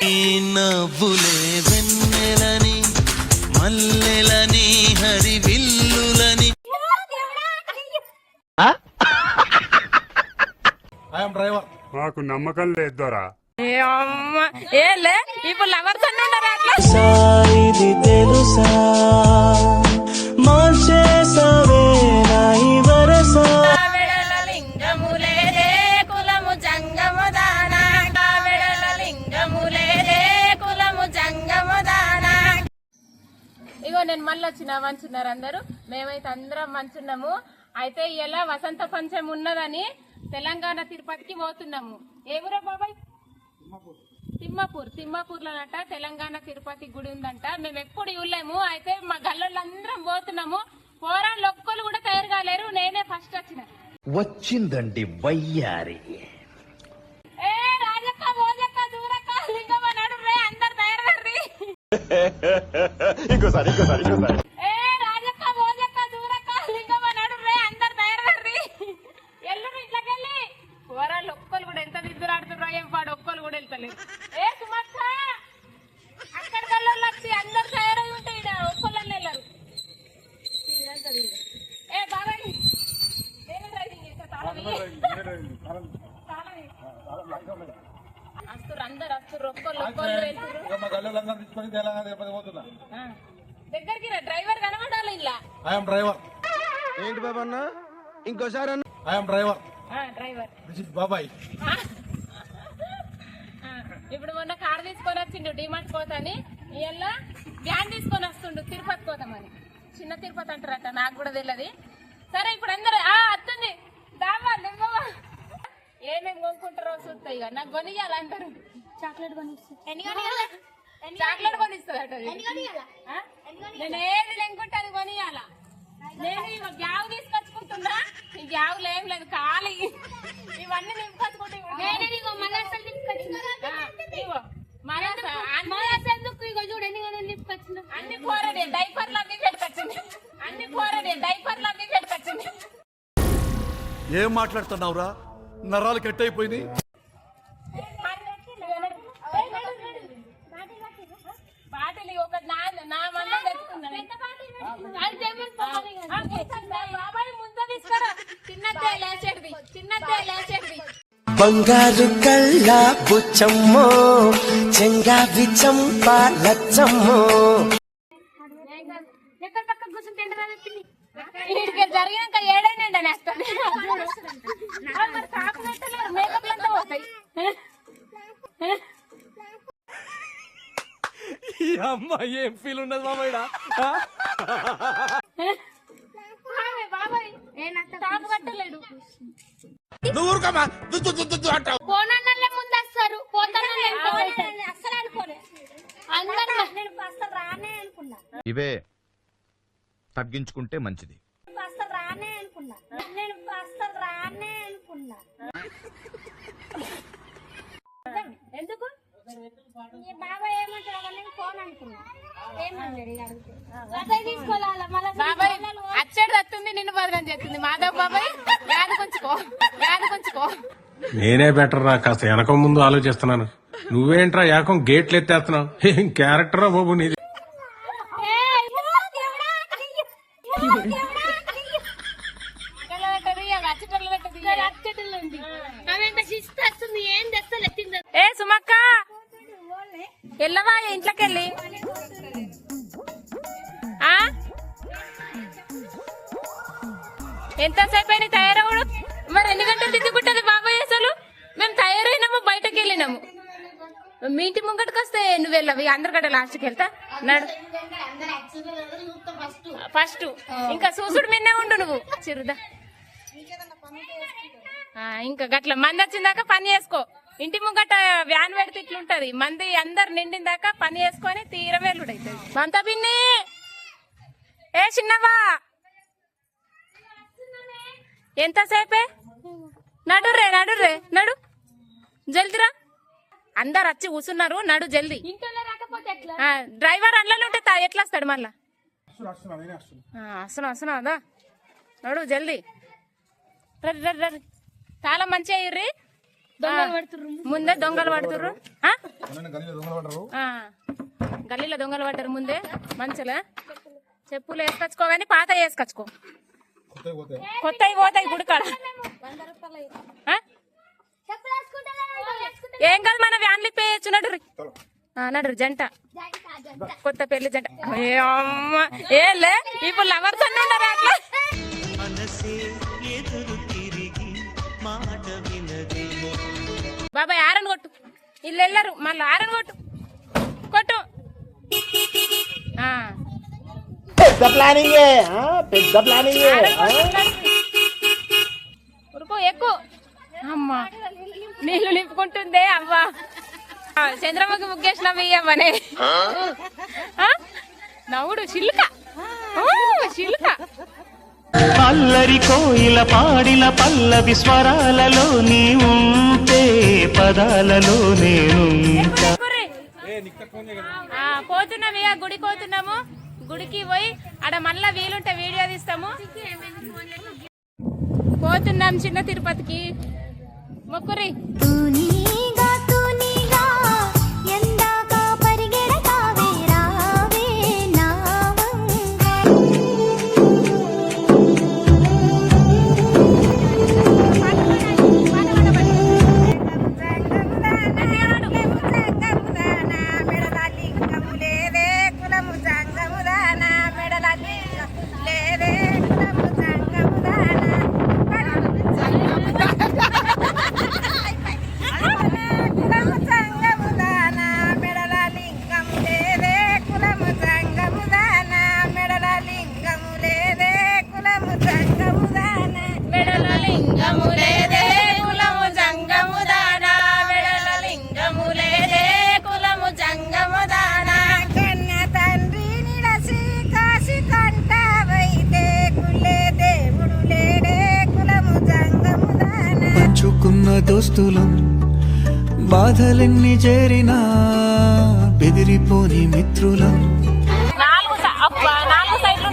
ఈ నవ్వులే వెన్నెలని మల్లెలని హరివిల్లులని. I'm driver మాకు నమ్మకం లేదు దొరా ఏ అమ్మ ఏలే ఇప్పుడు లవర్స్ అన్ని ఉండరు మంచున్నారు అందరూ. మేమైతే అందరం మంచున్నాము. అయితే ఇలా వసంత పంచమి ఉన్నదని తెలంగాణ తిరుపతికి పోతున్నాము. ఏ ఊరే బాబాయ్? తిమ్మాపూర్. తిమ్మాపూర్ లోనట తెలంగాణ తిరుపతి గుడి ఉందంట. మేము ఎప్పుడు ఇవ్వలేము అయితే మా గల్లోళ్ళందరం పోతున్నాము. పోరాళ్ళు ఒక్కరు కూడా తయారు కాలేరు. నేనే ఫస్ట్ వచ్చిన. వచ్చిందండి వయ్యారి. ఏ రాజక్క మోజక్క దూరక్క లింగమ్మ నడుమే అందరు తయారు ఇంకోసారి ఇంకోసారి ఇంకోసారి ఏ రాజక్క మోజక్క దూరక్క లింగమ్మ నడుమే అందరు తయారు కర్రీ ఎల్లుండి ఇంట్లోకెళ్ళి పోరాళ్ళు ఒక్కరు కూడా ఎంత దిద్దురు ఆడుతుర్రో ఏం పాడు ఒక్కరు కూడా వెళ్తలేరు ఏ సుమక్క అక్కడ కల్లోళ్ళు వచ్చి అందరు తయారై ఉంటే ఈడ ఒక్కళ్ళని వెళ్ళరు ఇదంతా తిరిగి. ఏ బాబాయ్ నేను డ్రైవింగ్ చేస్తా తాళం ఇయ్యి. తాళం ఇయ్యి. వస్తుర్రు అందరు వస్తుర్రు ఒక్కళ్ళు ఒక్కళ్ళు వెళ్తుర్రు ఇక మా గల్లెలందరూ తీసుకొని తెలంగాణ తిరుపతి పోతున్నా. ఆ. దగ్గరికి రా డ్రైవర్ కనబడాలి ఇలా ఐఎమ్ డ్రైవర్ ఏంటి బాబా అన్న? ఇంకోసారి అన్న. ఐఎమ్ డ్రైవర్ ఆ, డ్రైవర్. దిస్ ఇస్ బాబాయ్ ఆ. ఆ, ఇప్పుడు మొన్న కార్ తీసుకొని వచ్చిండు డిమార్ట్ పోతని. ఇవాళ వ్యాన్ తీసుకొని వస్తుండు తిరుపతి పోతామని చిన్న తిరుపతి అంటారట నాకు కూడా తెలియదు సరే ఇప్పుడు అందరూ ఆ అత్తుంది. దావా ఏమేమి కొనుక్కుంటారో చూస్తాయి ఇక నాకు కొనియాలి అంటారు చాక్లెట్ కొనిస్తా. చాక్లెట్ కొనిస్తుంది అట నేను ఏది లెంకుంటే అది కొనియాలా నేను ఇక గ్యావ్ తీసుకొచ్చుకుంటున్నా. ఈ గ్యావులు ఏం లేదు ఖాళీ. ఇవన్నీ నింపుకొచ్చుకుంటే అన్ని డైపర్లు అన్ని పెట్టుకొచ్చింది అన్ని పోరడే డైపర్లు అన్ని పెట్టుకొచ్చింది ఏం మాట్లాడుతున్నావురా? నరాలు కట్ అయిపోయినాయి బంగారు కళ్ళ బుచ్చమ్మో చెంగావి చంప లచ్చమ్మో. వీడికి జరిగినాక ఏడైనా నేస్తాను ఈ అమ్మాయి ఏం ఫీల్ ఉన్నది ఆమె బాబాయ్. కట్టలేడు నువ్వు అంటావు. పోనన్నలే ముందు వస్తారు పోతానని అసలు అనుకోలే. అందరూ నేను అసలు రానే అనుకున్నా. ఇవే తగ్గించుకుంటే మంచిది. అసలు రానే అనుకున్నా. నేను అసలు రానే అనుకున్నా. ఎందుకు ఈ బాబాయ్ ఏమంటాడు నేను ఫోన్ అనుకున్నా ఏమన్నాడు ఇక అడిగితే అదే తీసుకోవాలా మళ్ళీ బాబాయ్ అచ్చడి నిన్ను బదనం చేస్తుంది. మాధవ్ బాబాయ్ కొంచుకో కొంచుకో. నేనే బెటర్ రా కాస్త వెనక ముందు ఆలోచిస్తున్నాను. నువ్వేంట్రా ఏకం గేట్లు ఎత్తేస్తున్నావు? ఏం క్యారెక్టర్ రా బాబు నీది? ఎంతసేపు అయినా తయారవుడు మరి ఎన్ని గంటలు తిట్టుకుంటది బాబాయ్ అసలు? మేము తయారైనాము బయటకు వెళ్ళినాము మీ ఇంటి ముంగటికి వస్తే నువ్వు వెళ్ళవి అందరికంటే లాస్ట్కి వెళ్తా. నడు. ఫస్ట్ ఇంకా చూసుడు మిన్నే ఉండు నువ్వు. చిరుదా. ఇంకా గట్ల మంది వచ్చిందాక పని చేసుకో. ఇంటి ముంగట వ్యాన్ పెడితే ఇట్లుంటది. మంది అందరు నిండిందాక పని చేసుకొని తీరవేలుడు అవుతుంది మంత పిన్ని. ఏ చిన్నవా ఎంతసేపే? నడుర్రే నడుర్రే నడు. జల్దిరా. అందరు వచ్చి కూర్చున్నారు నడు జల్దీ. ఇంట్లో రాకపోతే ఎట్లా? ఆ, డ్రైవర్ అందులోనే ఉంటే తా- ఎట్లా వస్తాడు మళ్ళా వస్తున్నా వస్తున్నా. వస్తున్నా వస్తున్నా అదా నడు జల్దీ. రరి రరి రరి. చాలా మంచిగా అయ్యిర్రి ముందే దొంగలు పడుతుర్రు. గల్లీలో దొంగలు పడ్డారు. ముందే. మంచిలా చెప్పులు వేసుకొచ్చుకోగాని పాత వేసుకొచ్చుకో. కొత్తవి పోతాయి. గుడికాడ ఏం కాదు మన వ్యాన్లు ఇప్పేయచ్చు నడురి ఆ, నడురు జంట. కొత్త పెళ్ళి జంట. ఏ అమ్మ ఏలే ఇప్పుడు లవర్స్ అన్నీ ఉన్నారు అట్లా. బాబాయ్ ఆరన్ కొట్టు. ఇల్లు వెళ్ళరు మళ్ళీ ఆరన్ కొట్టు. కొట్టు. కొట్టు. ఉరుకో ఎక్కువ అమ్మా నీళ్ళు నింపుకుంటుందే అవ్వా. ఆ, చంద్రముఖి అవ్వనే ఆ? నవ్వుడు చిలుక. ఊ, చిలుక. అల్లరి కోయిల పాడిన పల్లవి స్వరాలలో నీ ఉంటే పదాలలో నేనుంటా. కుర్రి. ఆ, పోతున్నాం ఇక గుడికి పోతున్నాము. గుడికి పోయి ఆడ మళ్ళీ వీలుంటే వీడియో తీస్తాము. పోతున్నాం చిన్న తిరుపతికి. మొక్కురి లేదే కులము జంగము దానా మెడల లింగము లేదే కులము జంగము దానా కన్న తండ్రి నిడసి కాసి కంటావైతే కులే దేవుడు లేడే కులము జంగము దాన. పంచుకున్న దోస్తులం బాధలెన్ని చేరినా బెదిరిపోని మిత్రులం. నాలుగు సైడ్లు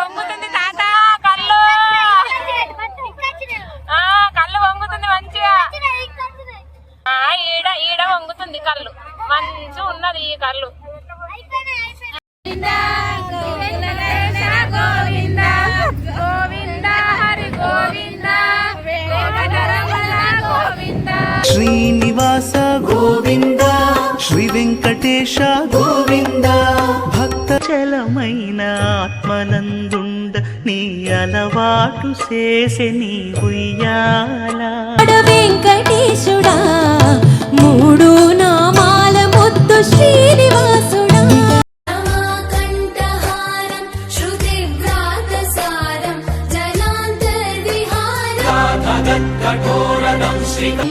పొంగుతుంది తాత కళ్ళు. కళ్ళు పొంగుతుంది మంచిగా. ఆ, ఈడ ఈడ వంగుతుంది కళ్ళు. మంచిగా ఉన్నది ఈ కళ్ళు. గోవింద గోవింద హరి గోవింద వెంకటరమణ గోవింద. శ్రీనివాస గోవింద శ్రీ వెంకటేశ గోవింద చలమైన ఆత్మనందుండ నీ అలవాటు చేసే నీ ఉయ్యాలా వెంకటేశుడా మూడు నామాల ముద్దు శ్రీనివాసు జనాంతర్విహారం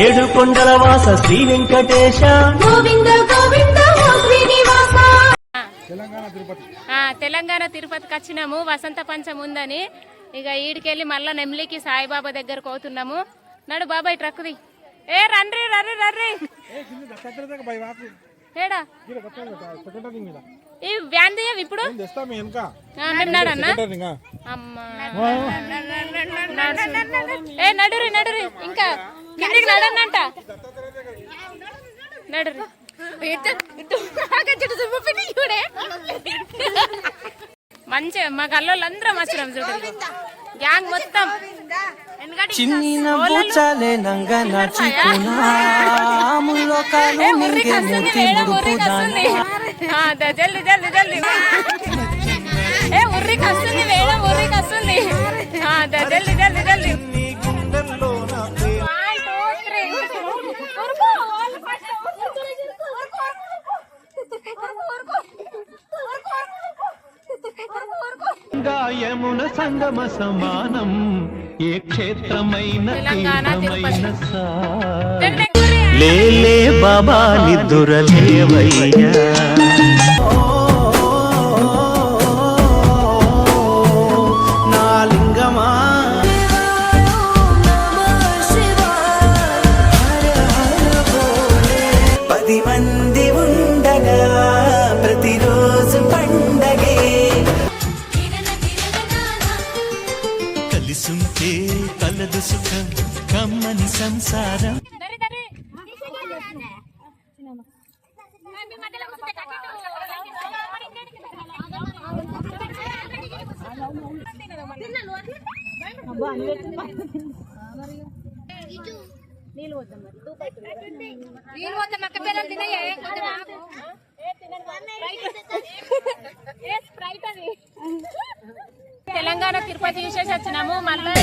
ఏడు కొండల వాస శ్రీ వెంకటేశ గోవింద గోవింద ఆ, తెలంగాణ తిరుపతికి వచ్చినాము. వసంత పంచం ఉందని. ఇక ఈడికెళ్ళి మళ్ళా నెమ్లికి సాయిబాబా దగ్గరకు పోతున్నాము. నడు బాబాయ్ ట్రక్కుది ఏ రండి రర్రి రర్రి ఏడా? ఈ వ్యాన్ దియ్యవి ఇప్పుడు? ఏ నడురి నడురి. ఇంకా కిందికి నడన్నంట నడురి. మంచిగా మా గల్లోళ్ళందరం వచ్చినాం చూడండి. గ్యాంగ్ మొత్తం. చిన్న బూచాలే నంగ ద- జల్ది జల్ది జల్ది. ఏ ఉర్రికి వస్తుంది మేడం ఉర్రికి వస్తుంది జల్ది జల్ది జల్ది. గాయమున సంగమ సమానం. ఏ క్షేత్రమైన తీర్థమైన. లేలే బాబా నిద్దురలేవయ్యా నీళ్ళు వద్దాం నీళ్ళు వద్దాం అక్క పిల్లలు తినయ్యా తెలంగాణ తిరుపతి చూసేసి వచ్చినాము మళ్ళీ